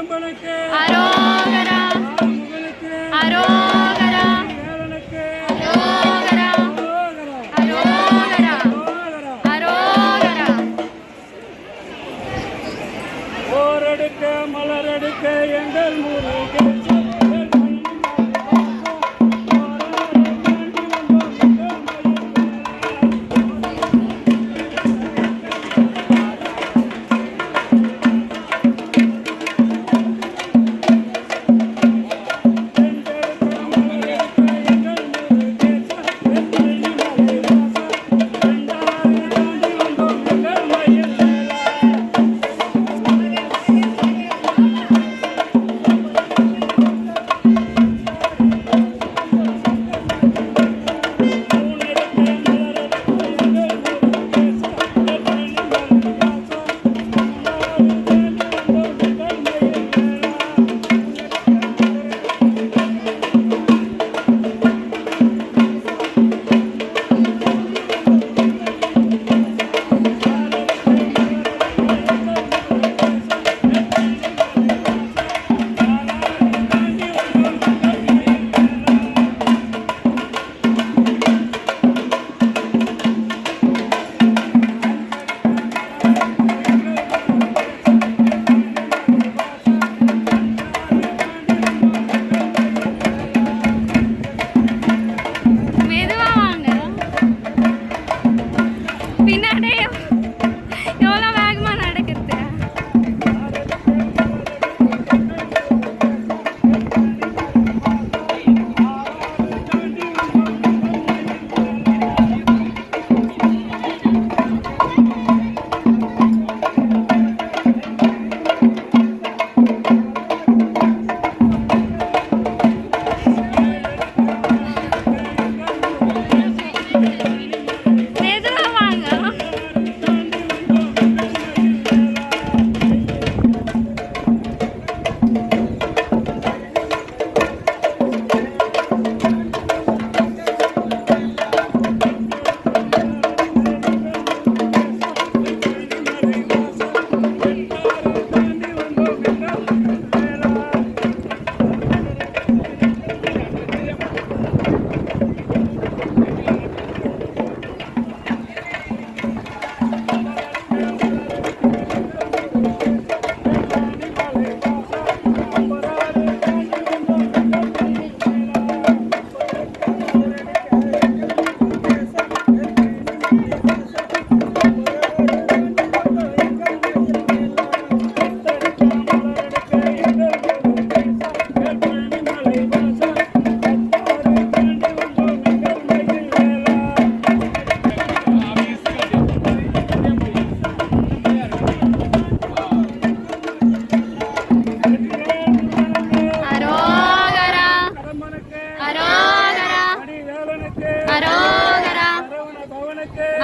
சிதம்பனுக்கு அரோகரா. முகனுக்கு அரோகரா. எங்கள் முருக.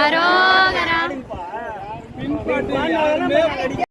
அரோகரா.